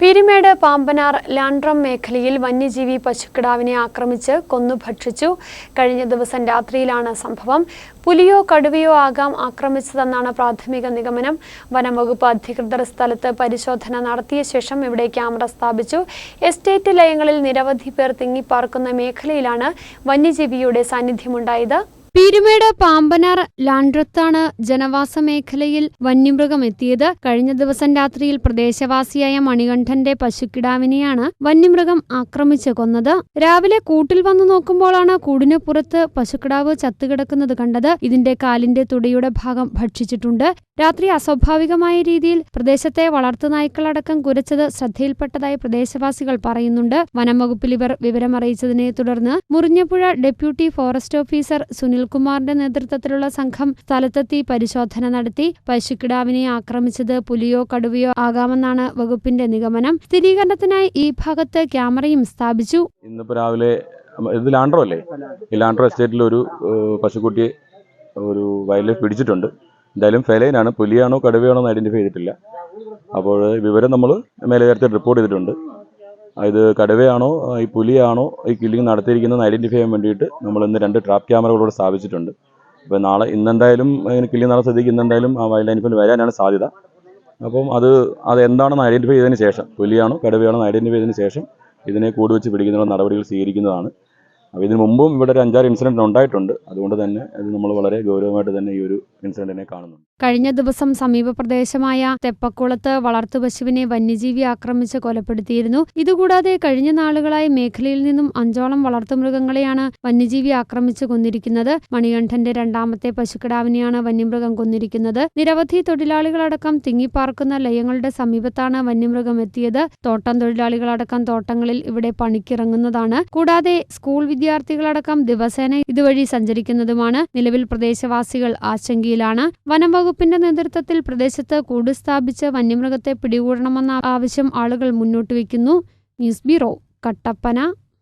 പീരിമേട് പാമ്പനാർ ലാൻഡ്രം മേഖലയിൽ വന്യജീവി പശുക്കിടാവിനെ ആക്രമിച്ച് കൊന്നു ഭക്ഷിച്ചു. കഴിഞ്ഞ ദിവസം രാത്രിയിലാണ് സംഭവം. പുലിയോ കടുവയോ ആകാം ആക്രമിച്ചതെന്നാണ് പ്രാഥമിക നിഗമനം. വനംവകുപ്പ് അധികൃതർ സ്ഥലത്ത് പരിശോധന നടത്തിയ ശേഷം ഇവിടെ ക്യാമറ സ്ഥാപിച്ചു. എസ്റ്റേറ്റ് ലയങ്ങളിൽ നിരവധി പേർ തിങ്ങിപ്പാർക്കുന്ന മേഖലയിലാണ് വന്യജീവിയുടെ സാന്നിധ്യമുണ്ടായത്. പീരുമേട് പാമ്പനാർ ലാൻഡ്രത്താണ് ജനവാസ മേഖലയിൽ വന്യമൃഗം എത്തിയത് കഴിഞ്ഞ ദിവസം രാത്രിയിൽ പ്രദേശവാസിയായ മണികണ്ഠന്റെ പശുക്കിടാവിനെയാണ് വന്യമൃഗം ആക്രമിച്ച് കൊന്നത്. രാവിലെ കൂട്ടിൽ വന്നു നോക്കുമ്പോഴാണ് കൂടിന് പുറത്ത് പശുക്കിടാവ് ചത്തുകിടക്കുന്നത് കണ്ടത്. ഇതിന്റെ കാലിന്റെ തുടയുടെ ഭാഗം ഭക്ഷിച്ചിട്ടുണ്ട്. രാത്രി അസ്വാഭാവികമായ രീതിയിൽ പ്രദേശത്തെ വളർത്തുനായ്ക്കളടക്കം കുരച്ചത് ശ്രദ്ധയിൽപ്പെട്ടതായി പ്രദേശവാസികൾ പറയുന്നുണ്ട്. വനം വനംവകുപ്പിൽ ഇവർ വിവരമറിയിച്ചതിനെ തുടർന്ന് മുറിഞ്ഞപ്പുഴ ഡെപ്യൂട്ടി ഫോറസ്റ്റ് ഓഫീസർ സുനിൽകുമാറിന്റെ നേതൃത്വത്തിലുള്ള സംഘം സ്ഥലത്തെത്തി പരിശോധന നടത്തി. പശുക്കിടാവിനെ ആക്രമിച്ചത് പുലിയോ കടുവയോ ആകാമെന്നാണ് വകുപ്പിന്റെ നിഗമനം. സ്ഥിരീകരണത്തിനായി ഈ ഭാഗത്ത് ക്യാമറയും സ്ഥാപിച്ചു. ഇന്നിപ്പോ രാവിലെ ഇത് ലാൻഡ്രോ അല്ലേ? ഈ ലാൻഡ്രോ എസ്റ്റേറ്റിൽ ഒരു പശുക്കുട്ടിയെ ഒരു വയലിൽ പിടിച്ചിട്ടുണ്ട്. എന്തായാലും ഫെലൈനാണ് പുലിയാണോ കടുവയാണോ എന്ന് ഐഡന്റിഫൈ ചെയ്തിട്ടില്ല. അപ്പോൾ വിവരം നമ്മൾ മേലുകാരത്തിൽ റിപ്പോർട്ട് ചെയ്തിട്ടുണ്ട്. ഇത് കടുവയാണോ ഈ പുലിയാണോ ഈ കില്ലിംഗ് നടത്തിയിരിക്കുന്നത് ഐഡന്റിഫൈ ചെയ്യാൻ വേണ്ടിയിട്ട് നമ്മൾ ഇന്ന് രണ്ട് ട്രാപ്പ് ക്യാമറകളോട് സ്ഥാപിച്ചിട്ടുണ്ട്. അപ്പോൾ നാളെ ഇന്നെന്തായാലും ഇങ്ങനെ കില്ലിംഗ് നടന്ന സ്ഥിതിക്ക് ഇന്നെന്തായാലും ആ വൈൽഡ് ലൈഫ് വരാനാണ് സാധ്യത. അപ്പം അത് അത് എന്താണെന്ന് ഐഡന്റിഫൈ ചെയ്തതിന് ശേഷം പുലിയാണോ കടുവയാണോ എന്ന് ഐഡന്റിഫൈ ചെയ്തതിന് ശേഷം ഇതിനെ കൂട് വെച്ച് പിടിക്കുന്നതിനുള്ള നടപടികൾ സ്വീകരിക്കുന്നതാണ്. അപ്പോൾ ഇതിനു മുമ്പും ഇവിടെ ഒരു അഞ്ചാറ് ഇൻസിഡന്റ് ഉണ്ടായിട്ടുണ്ട്. അതുകൊണ്ട് തന്നെ ഇത് നമ്മൾ വളരെ ഗൗരവമായിട്ട് തന്നെ ഈ ഒരു ഇൻസിഡന്റിനെ കാണുന്നു കഴിഞ്ഞ ദിവസം സമീപ പ്രദേശമായ തെപ്പക്കുളത്ത് വളർത്തുപശുവിനെ വന്യജീവി ആക്രമിച്ച് കൊലപ്പെടുത്തിയിരുന്നു. ഇതുകൂടാതെ കഴിഞ്ഞ നാളുകളായി മേഖലയിൽ നിന്നും അഞ്ചോളം വളർത്തുമൃഗങ്ങളെയാണ് വന്യജീവി ആക്രമിച്ച് കൊന്നിരിക്കുന്നത്. മണികണ്ഠന്റെ രണ്ടാമത്തെ പശുക്കിടാവിനെയാണ് വന്യമൃഗം കൊന്നിരിക്കുന്നത്. നിരവധി തൊഴിലാളികളടക്കം തിങ്ങിപ്പാർക്കുന്ന ലയങ്ങളുടെ സമീപത്താണ് വന്യമൃഗം എത്തിയത്. തോട്ടം തൊഴിലാളികളടക്കം തോട്ടങ്ങളിൽ ഇവിടെ പണിക്കിറങ്ങുന്നതാണ്. കൂടാതെ സ്കൂൾ വിദ്യാർത്ഥികളടക്കം ദിവസേന ഇതുവഴി സഞ്ചരിക്കുന്നതുമാണ്. നിലവിൽ പ്രദേശവാസികൾ ആശങ്കയിലാണ്. വനം വകുപ്പിന്റെ നേതൃത്വത്തിൽ പ്രദേശത്ത് കൂട് സ്ഥാപിച്ച് വന്യമൃഗത്തെ പിടികൂടണമെന്ന ആവശ്യം ആളുകൾ മുന്നോട്ട് വയ്ക്കുന്നു. News bureau Kattappana.